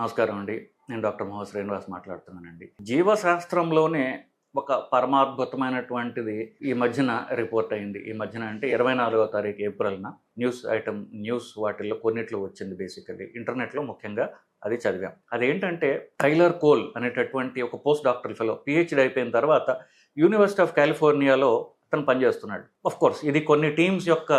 నమస్కారం అండి. నేను డాక్టర్ మోహన్ శ్రీనివాస్ మాట్లాడుతున్నానండి. జీవశాస్త్రంలోనే ఒక పరమాద్భుతమైనటువంటిది ఈ మధ్యన రిపోర్ట్ అయింది. ఈ మధ్యన అంటే ఇరవై నాలుగో తారీఖు ఏప్రిల్న న్యూస్ ఐటమ్ న్యూస్ వాటిల్లో కొన్నిట్లో వచ్చింది బేసికలీ. ఇంటర్నెట్లో ముఖ్యంగా అది చదివాం. అదేంటంటే టైలర్ కోల్ అనేటటువంటి ఒక పోస్ట్ డాక్టర్ ఫెలో పిహెచ్డి అయిపోయిన తర్వాత యూనివర్సిటీ ఆఫ్ కాలిఫోర్నియాలో అతను పనిచేస్తున్నాడు. కోర్స్ ఇది కొన్ని టీమ్స్ యొక్క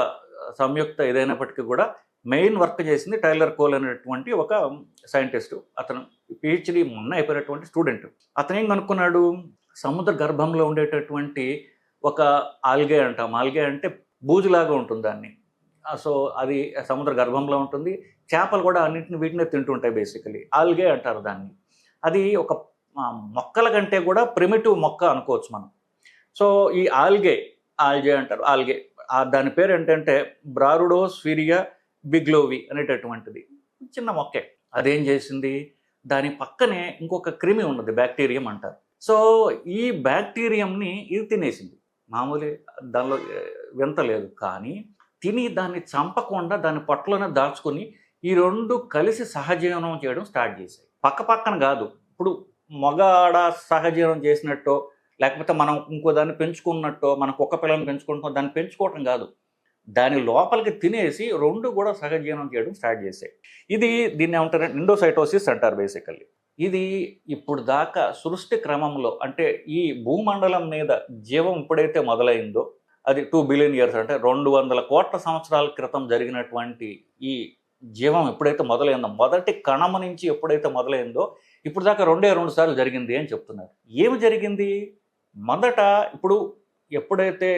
సంయుక్త ఏదైనప్పటికీ కూడా మెయిన్ వర్క్ చేసింది టైలర్ కోల్ అనేటువంటి ఒక సైంటిస్ట్. అతను పిహెచ్డి మొన్న అయిపోయినటువంటి స్టూడెంట్. అతను ఏం కనుక్కున్నాడు? సముద్ర గర్భంలో ఉండేటటువంటి ఒక ఆల్గే అంటాం. ఆల్గే అంటే బూజులాగా ఉంటుంది దాన్ని. సో అది సముద్ర గర్భంలో ఉంటుంది. చేపలు కూడా అన్నింటిని వీటినే తింటుంటాయి బేసికలీ ఆల్గే అంటారు దాన్ని. అది ఒక మొక్కల కంటే కూడా ప్రిమిటివ్ మొక్క అనుకోవచ్చు మనం. సో ఈ ఆల్గే ఆల్గే అంటారు. ఆల్గే. దాని పేరు ఏంటంటే బ్రారుడో స్వీరియా బిగ్లోవి అనేటటువంటిది. చిన్న మొక్కే. అదేం చేసింది? దాని పక్కనే ఇంకొక క్రిమి ఉన్నది బ్యాక్టీరియం అంటారు. సో ఈ బ్యాక్టీరియంని ఇది తినేసింది. మామూలు దానిలో వింత లేదు. కానీ తిని దాన్ని చంపకుండా దాని పొట్టలోనే దాచుకొని ఈ రెండు కలిసి సహజీవనం చేయడం స్టార్ట్ చేశాయి. పక్క పక్కన కాదు. ఇప్పుడు మగాడ సహజీవనం చేసినట్టో లేకపోతే మనం ఇంకో దాన్ని పెంచుకున్నట్టో మన కుక్క పిల్లల్ని పెంచుకుంటాం దాన్ని పెంచుకోవటం కాదు. దాని లోపలికి తినేసి రెండు కూడా సహజీవనం చేయడం స్టార్ట్ చేసాయి ఇది దీన్ని ఏమంటారు? ఇండోసైటోసిస్ అంటారు బేసికల్లీ ఇది ఇప్పుడు దాకా సృష్టి క్రమంలో అంటే ఈ భూమండలం మీద జీవం ఎప్పుడైతే మొదలైందో అది టూ బిలియన్ ఇయర్స్ అంటే రెండు వందల కోట్ల సంవత్సరాల క్రితం జరిగినటువంటి ఈ జీవం ఎప్పుడైతే మొదలైందో మొదటి కణము నుంచి ఎప్పుడైతే మొదలైందో ఇప్పుడు దాకా రెండే రెండు సార్లు జరిగింది అని చెప్తున్నారు. ఏమి జరిగింది? మొదట ఇప్పుడు ఎప్పుడైతే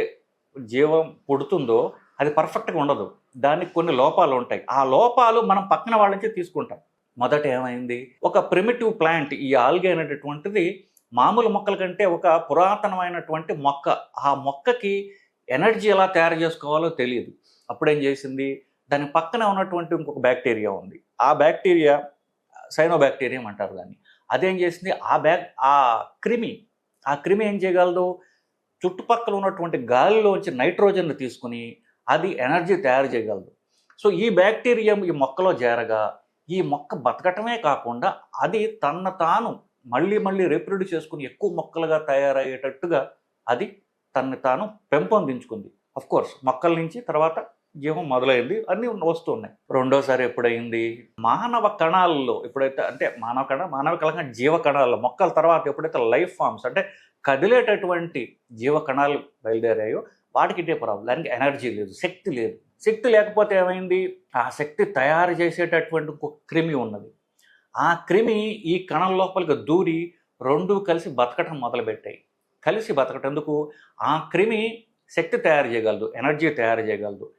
జీవం పుడుతుందో అది పర్ఫెక్ట్గా ఉండదు. దానికి కొన్ని లోపాలు ఉంటాయి. ఆ లోపాలు మనం పక్కన వాళ్ళ నుంచి తీసుకుంటాం. మొదట ఏమైంది? ఒక ప్రిమిటివ్ ప్లాంట్ ఈ ఆల్గే అనేటటువంటిది మామూలు మొక్కల కంటే ఒక పురాతనమైనటువంటి మొక్క. ఆ మొక్కకి ఎనర్జీ ఎలా తయారు చేసుకోవాలో తెలియదు. అప్పుడేం చేసింది? దాని పక్కన ఉన్నటువంటి ఇంకొక బ్యాక్టీరియా ఉంది. ఆ బ్యాక్టీరియా సైనోబ్యాక్టీరియం అంటారు దాన్ని. అదేం చేసింది? ఆ బ్యాక్ ఆ క్రిమి ఆ క్రిమి ఏం చేయగలదు? చుట్టుపక్కల ఉన్నటువంటి గాలిలోంచి నైట్రోజన్ తీసుకుని అది ఎనర్జీ తయారు చేయగలదు. సో ఈ బ్యాక్టీరియం ఈ మొక్కలో చేరగా ఈ మొక్క బతకటమే కాకుండా అది తన తాను మళ్ళీ మళ్ళీ రీప్రొడ్యూస్ చేసుకుని ఎక్కువ మొక్కలుగా తయారయ్యేటట్టుగా అది తనని తాను పెంపొందించుకుంది. కోర్స్ మొక్కల నుంచి తర్వాత జీవం మొదలైంది. అన్నీ వస్తున్నాయి. రెండోసారి ఎప్పుడైంది మానవ కణాలలో ఎప్పుడైతే అంటే మానవ కణ మానవ కళంగా జీవ కణాల్లో మొక్కల తర్వాత ఎప్పుడైతే లైఫ్ ఫామ్స్ అంటే కదిలేటటువంటి జీవ కణాలు బయలుదేరాయో వాటికి ఇటే ప్రాబ్లం. దానికి ఎనర్జీ లేదు శక్తి లేదు. శక్తి లేకపోతే ఏమైంది? ఆ శక్తి తయారు చేసేటటువంటి ఒక క్రిమి ఉన్నది. ఆ క్రిమి ఈ కణం లోపలికి దూరి రెండు కలిసి బతకటం మొదలుపెట్టాయి. కలిసి బతకటందుకు ఆ క్రిమి శక్తి తయారు చేయగలదు ఎనర్జీ తయారు చేయగలదు.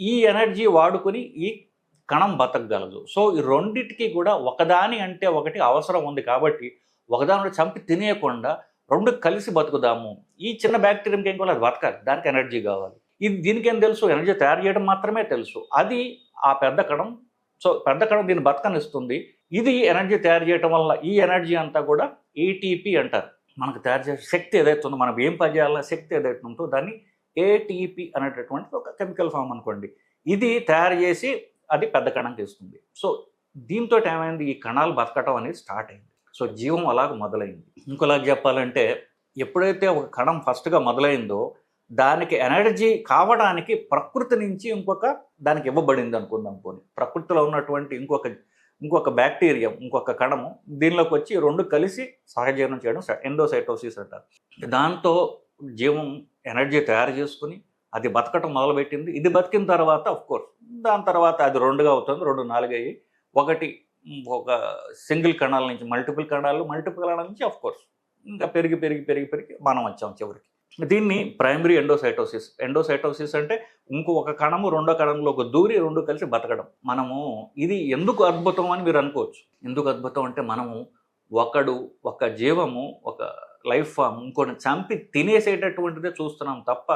ఈ ఎనర్జీ వాడుకొని ఈ కణం బతకగలదు. సో ఈ రెండిటికి కూడా ఒకదాని అంటే ఒకటి అవసరం ఉంది కాబట్టి ఒకదాని చంపి తినేయకుండా రెండు కలిసి బతుకుదాము. ఈ చిన్న బ్యాక్టీరియంకి ఏం కావాలి? అది బతకాలి. దానికి ఎనర్జీ కావాలి. ఇది దీనికేం తెలుసు? ఎనర్జీ తయారు చేయడం మాత్రమే తెలుసు. అది ఆ పెద్ద కణం. సో పెద్ద కణం దీన్ని బతకనిస్తుంది. ఇది ఎనర్జీ తయారు చేయడం వల్ల ఈ ఎనర్జీ అంతా కూడా ఏటీపీ అంటారు. మనకు తయారు చేసే శక్తి ఏదైతే ఉందో మనం ఏం పని చేయాలన్న శక్తి ఏదైతే ఉందో దాన్ని ఏటీపీ అనేటటువంటి ఒక కెమికల్ ఫామ్ అనుకోండి. ఇది తయారు చేసి అది పెద్ద కణంకి ఇస్తుంది సో దీంతో ఏమైంది? ఈ కణాలు బతకటం అనేది స్టార్ట్ అయింది. సో జీవం అలాగ మొదలైంది. ఇంకోలాగా చెప్పాలంటే ఎప్పుడైతే ఒక కణం ఫస్ట్గా మొదలైందో దానికి ఎనర్జీ కావడానికి ప్రకృతి నుంచి ఇంకొక దానికి ఇవ్వబడింది అనుకుందాం పోనీ. ప్రకృతిలో ఉన్నటువంటి ఇంకొక ఇంకొక బ్యాక్టీరియం ఇంకొక కణము దీనిలోకి వచ్చి రెండు కలిసి సహజీవనం చేయడం ఎండోసైటోసిస్ అంటారు. దాంతో జీవం ఎనర్జీ తయారు చేసుకుని అది బతకటం మొదలుపెట్టింది. ఇది బతికిన తర్వాత ఆఫ్ కోర్స్ దాని తర్వాత అది రెండుగా అవుతుంది రెండు నాలుగు అయ్యి ఒకటి ఒక సింగిల్ కణాల నుంచి మల్టిపుల్ కణాలు మల్టిపుల్ కణాల నుంచి ఆఫ్ కోర్స్ ఇంకా పెరిగి పెరిగి పెరిగి పెరిగి మనం వచ్చాం చివరికి. దీన్ని ప్రైమరీ ఎండోసైటోసిస్ ఎండోసైటోసిస్ అంటే ఇంకో ఒక కణము రెండో కణంలో ఒక దూరి రెండు కలిసి బతకడం. మనము ఇది ఎందుకు అద్భుతం అని మీరు అనుకోవచ్చు. ఎందుకు అద్భుతం అంటే మనము ఒకడు ఒక జీవము ఒక లైఫ్ ఫామ్ ఇంకొని చంపి తినేసేటటువంటిదే చూస్తున్నాం తప్ప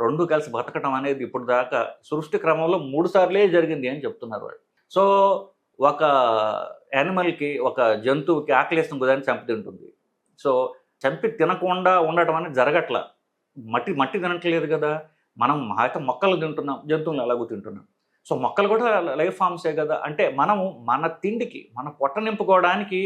రెండు కలిసి బతకడం అనేది ఇప్పుడు దాకా సృష్టి క్రమంలో మూడు సార్లే జరిగింది అని చెప్తున్నారు వాళ్ళు. సో ఒక యానిమల్కి ఒక జంతువుకి ఆకలేసిన కుదాన్ని చంపి తింటుంది. సో చంపి తినకుండా ఉండటం అనేది జరగట్ల. మట్టి మట్టి తినట్లేదు కదా. మనం అయితే మొక్కలు తింటున్నాం జంతువులు ఎలాగో తింటున్నాం. సో మొక్కలు కూడా లైఫ్ ఫామ్సే కదా. అంటే మనము మన తిండికి మన పొట్ట నింపుకోవడానికి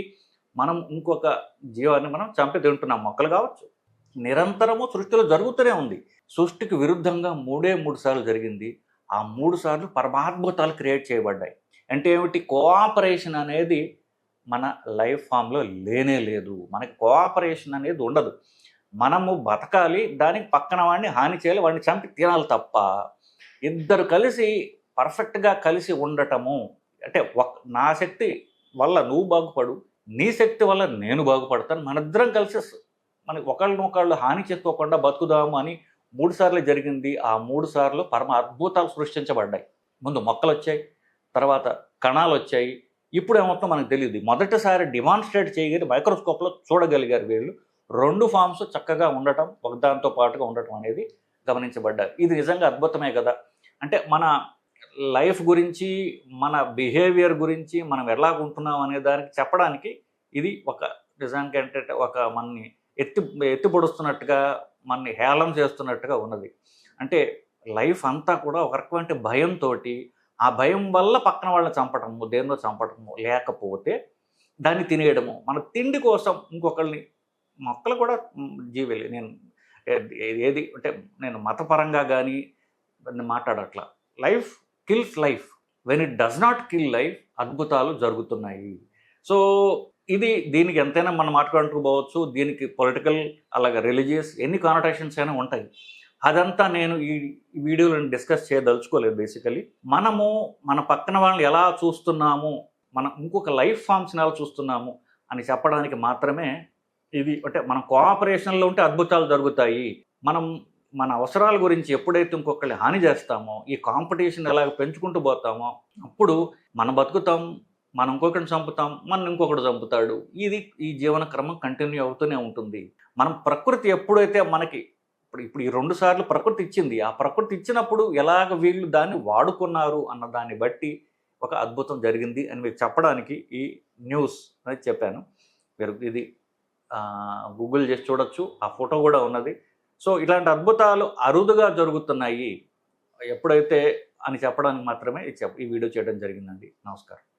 మనం ఇంకొక జీవాన్ని మనం చంపి తింటున్నాం. మొక్కలు కావచ్చు. నిరంతరము సృష్టిలో జరుగుతూనే ఉంది. సృష్టికి విరుద్ధంగా మూడే మూడు సార్లు జరిగింది. ఆ మూడు సార్లు పరమాద్భుతాలు క్రియేట్ చేయబడ్డాయి. అంటే ఏమిటి? కోఆపరేషన్ అనేది మన లైఫ్ ఫామ్లో లేనే లేదు. మనకి కోఆపరేషన్ అనేది ఉండదు. మనము బతకాలి దానికి పక్కన వాడిని హాని చేయాలి వాడిని చంపి తినాలి తప్ప ఇద్దరు కలిసి పర్ఫెక్ట్గా కలిసి ఉండటము అంటే ఒక నా శక్తి వల్ల నువ్వు బాగుపడు నీ శక్తి వల్ల నేను బాగుపడతాను మనిద్దరం కలిసి మనకి ఒకళ్ళనొకళ్ళు హాని చేసుకోకుండా బతుకుదాము అని మూడు సార్లు జరిగింది. ఆ మూడు సార్లు పరమ అద్భుతాలు సృష్టించబడ్డాయి. ముందు మొక్కలు వచ్చాయి తర్వాత కణాలు వచ్చాయి. ఇప్పుడు ఏమవుతుందో మనకు తెలియదు. మొదటిసారి డిమాన్స్ట్రేట్ చేయగలిగి మైక్రోస్కోప్లో చూడగలిగారు వీళ్ళు. రెండు ఫామ్స్ చక్కగా ఉండటం ఒకదానితో పాటుగా ఉండటం అనేది గమనించబడ్డారు. ఇది నిజంగా అద్భుతమే కదా. అంటే మన లైఫ్ గురించి మన బిహేవియర్ గురించి మనం ఎలా ఉంటున్నాం అనే దానికి చెప్పడానికి ఇది ఒక నిజానికి అంటే ఒక మనని ఎత్తి ఎత్తి పొడుస్తున్నట్టుగా మనని హేళన చేస్తున్నట్టుగా ఉన్నది. అంటే లైఫ్ అంతా కూడా ఒక రకమైన భయంతో ఆ భయం వల్ల పక్కన వాళ్ళని చంపటము దేన్నో చంపటము లేకపోతే దాన్ని తినేయడము. మన తిండి కోసం ఇంకొకరిని మొక్కలు కూడా జీవిలే నేను ఏది అంటే నేను మతపరంగా కానీ మాట్లాడట్లా. Life kills life when it does not kill life అద్భుతాలు జరుగుతున్నాయి. సో ఇది దీనికి ఎంతైనా మనం మాట్లాడుతూ పోవచ్చు. దీనికి పొలిటికల్ అలాగే రిలీజియస్ ఎన్ని కానటేషన్స్ అయినా ఉంటాయి. అదంతా నేను ఈ ఈ వీడియోలో డిస్కస్ చేయదలుచుకోలేదు బేసికలీ మనము మన పక్కన వాళ్ళని ఎలా చూస్తున్నాము మనం ఇంకొక లైఫ్ ఫామ్స్ని ఎలా చూస్తున్నాము అని చెప్పడానికి మాత్రమే ఇది అంటే మనం కోఆపరేషన్లో ఉంటే అద్భుతాలు జరుగుతాయి. మనం మన అవసరాల గురించి ఎప్పుడైతే ఇంకొకరికి హాని చేస్తామో ఈ కాంపిటీషన్ ఎలాగ పెంచుకుంటూ పోతామో అప్పుడు మనం బతుకుతాం మనం ఇంకొకరిని చంపుతాం మనం ఇంకొకటి చంపుతాడు. ఇది ఈ జీవన క్రమం కంటిన్యూ అవుతూనే ఉంటుంది. మనం ప్రకృతి ఎప్పుడైతే మనకి ఇప్పుడు ఇప్పుడు ఈ రెండు సార్లు ప్రకృతి ఇచ్చింది ఆ ప్రకృతి ఇచ్చినప్పుడు ఎలాగ వీళ్ళు దాన్ని వాడుకున్నారు అన్న దాన్ని బట్టి ఒక అద్భుతం జరిగింది అని మీకు చెప్పడానికి ఈ న్యూస్ అనేది చెప్పాను. మీరు ఇది గూగుల్ చేసి చూడొచ్చు. ఆ ఫోటో కూడా ఉన్నది. సో ఇలాంటి అద్భుతాలు అరుదుగా జరుగుతున్నాయి. ఎప్పుడైతే అని చెప్పడానికి మాత్రమే ఈ వీడియో చేయడం జరిగిందండి. నమస్కారం.